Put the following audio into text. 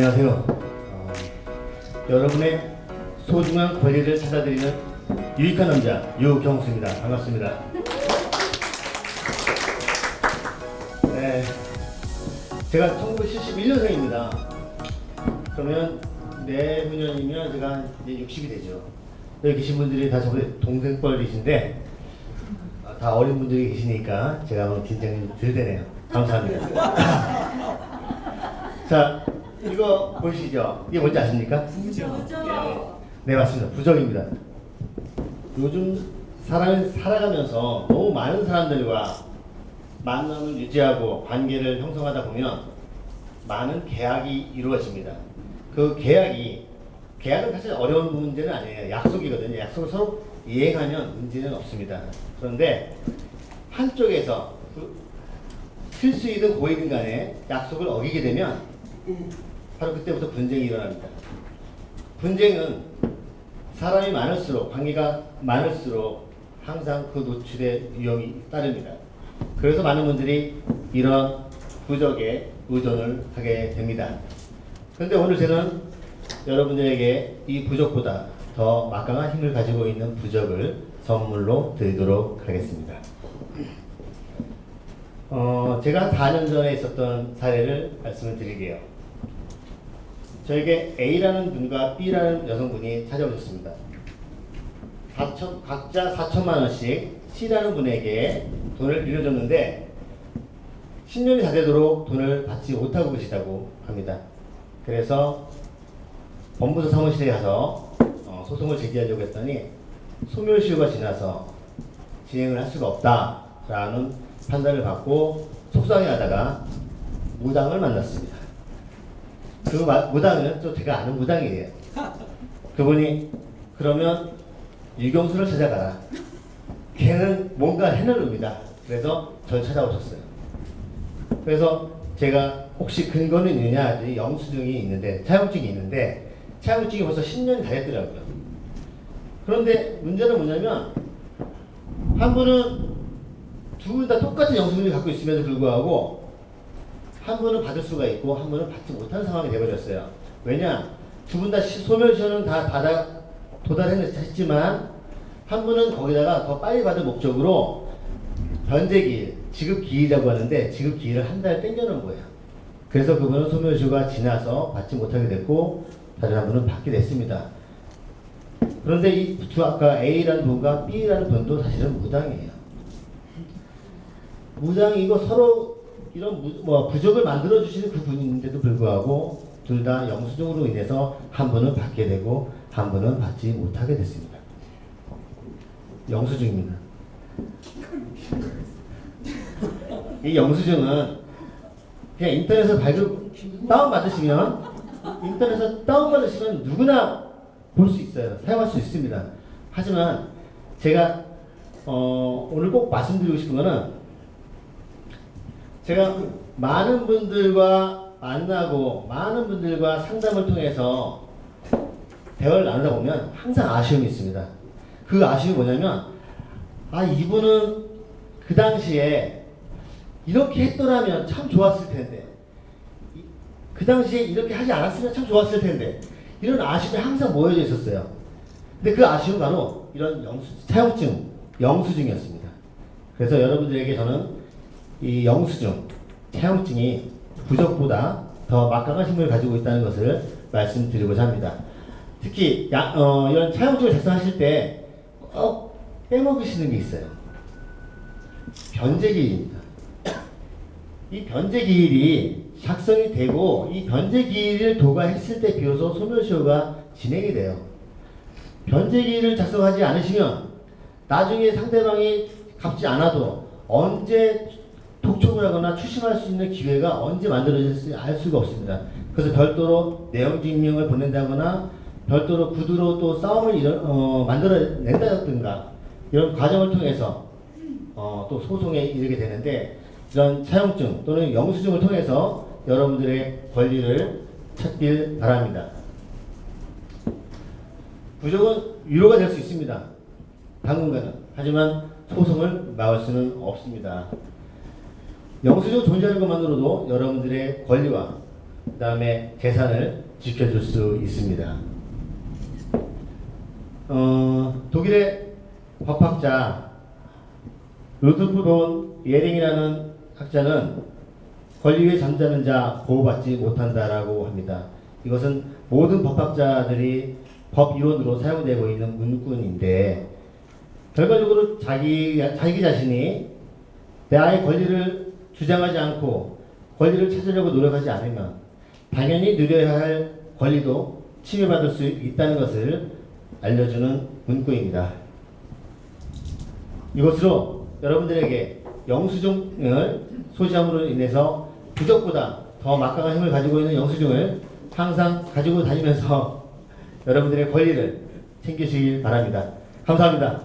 안녕하세요. 어, 여러분의 소중한 권리를 찾아드리는 유익한 남자 유경수입니다. 반갑습니다. 네, 제가 1971년생입니다. 그러면 내후년이면 제가 이제 60이 되죠. 여기 계신 분들이 다 저보다 동생뻘이신데 아, 다 어린 분들이 계시니까 제가 긴장이 덜 되네요. 감사합니다. 자, 이거 보시죠. 이게 뭔지 아십니까? 네, 맞습니다. 부적입니다. 요즘 사람이 살아가면서 너무 많은 사람들과 만남을 유지하고 관계를 형성하다 보면 많은 계약이 이루어집니다. 그 계약이 계약은 사실 어려운 문제는 아니에요. 약속이거든요. 약속을 서로 이행하면 문제는 없습니다. 그런데 한쪽에서 그 필수이든 고이든 간에 약속을 어기게 되면 바로 그때부터 분쟁이 일어납니다. 분쟁은 사람이 많을수록 관계가 많을수록 항상 그 노출의 위험이 따릅니다. 그래서 많은 분들이 이런 부적에 의존을 하게 됩니다. 그런데 오늘 저는 여러분들에게 이 부적보다 더 막강한 힘을 가지고 있는 부적을 선물로 드리도록 하겠습니다. 어, 제가 4년 전에 있었던 사례를 말씀을 드릴게요. 저에게 A라는 분과 B라는 여성분이 찾아오셨습니다. 4천, 각자 4천만 원씩 C라는 분에게 돈을 빌려줬는데 10년이 다 되도록 돈을 받지 못하고 계시다고 합니다. 그래서 법무사 사무실에 가서 어, 소송을 제기하려고 했더니 소멸시효가 지나서 진행을 할 수가 없다라는 판단을 받고 속상해하다가 무당을 만났습니다. 그 마- 무당은 또 제가 아는 무당이에요. 그분이 그러면 유경수를 찾아가라. 걔는 뭔가 해내릅니다. 그래서 저를 찾아오셨어요. 그래서 제가 혹시 근거는 있느냐 영수증이 있는데 차용증이 있는데 차용증이 벌써 10년이 다 됐더라고요. 그런데 문제는 뭐냐면 한 분은 두분다 똑같은 영수증을 갖고 있음에도 불구하고 한 분은 받을 수가 있고 한 분은 받지 못하는 상황이 되어버렸어요. 왜냐? 두 분 다 소멸시효는 다 받아 도달했지만 한 분은 거기다가 더 빨리 받을 목적으로 변제기일, 지급기일이라고 하는데 지급기일을 한 달 땡겨놓은 거예요. 그래서 그분은 소멸시효가 지나서 받지 못하게 됐고 다른 한 분은 받게 됐습니다. 그런데 이 두 아까 A라는 분과 B라는 분도 사실은 무당이에요. 무당이고 서로 이런 무, 뭐 부적을 만들어 주시는 그 분인데도 불구하고 둘 다 영수증으로 인해서 한 분은 받게 되고 한 분은 받지 못하게 됐습니다. 영수증입니다. 이 영수증은 그냥 인터넷에서 발급 다운 받으시면 인터넷에서 다운 받으시면 누구나 볼 수 있어요. 사용할 수 있습니다. 하지만 제가 어, 오늘 꼭 말씀드리고 싶은 거는 제가 많은 분들과 만나고 많은 분들과 상담을 통해서 대화를 나누다 보면 항상 아쉬움이 있습니다. 그 아쉬움이 뭐냐면 아 이분은 그 당시에 이렇게 했더라면 참 좋았을 텐데 이- 그 당시에 이렇게 하지 않았으면 참 좋았을 텐데 이런 아쉬움이 항상 모여져 있었어요. 근데 그 아쉬움은 바로 이런 영수, 차용증, 영수증이었습니다. 그래서 여러분들에게 저는 이 영수증, 차용증이 부적보다 더 막강한 힘을 가지고 있다는 것을 말씀드리고자 합니다. 특히 야- 어, 이런 차용증을 작성하실 때꼭 빼먹으시는 게 있어요. 변제기일입니다. 이 변제기일이 작성이 되고 이 변제기일을 도과했을 때 비로소 소멸시효가 진행이 돼요. 변제기일을 작성하지 않으시면 나중에 상대방이 갚지 않아도 언제 독촉을 하거나 추심할 수 있는 기회가 언제 만들어질지 알 수가 없습니다. 그래서 별도로 내용 증명을 보낸다거나 별도로 구두로 또 싸움을 어, 만들어낸다든가 이런 과정을 통해서 어, 또 소송에 이르게 되는데 이런 차용증 또는 영수증을 통해서 여러분들의 권리를 찾길 바랍니다. 부족은 위로가 될 수 있습니다. 당분간은. 하지만 소송을 막을 수는 없습니다. 영수증 존재하는 것만으로도 여러분들의 권리와 그 다음에 재산을 지켜줄 수 있습니다. 어, 독일의 법학자 루드프 본 예링이라는 학자는 권리 위에 잠자는 자 보호받지 못한다라고 합니다. 이것은 모든 법학자들이 법 이론으로 사용되고 있는 문구인데 결과적으로 자기 자기 자신이 나의 권리를 주장하지 않고 권리를 찾으려고 노력하지 않으면 당연히 누려야 할 권리도 침해받을 수 있다는 것을 알려주는 문구입니다. 이것으로 여러분들에게 영수증을 소지함으로 인해서 부적보다 더 막강한 힘을 가지고 있는 영수증을 항상 가지고 다니면서 여러분들의 권리를 챙기시길 바랍니다. 감사합니다.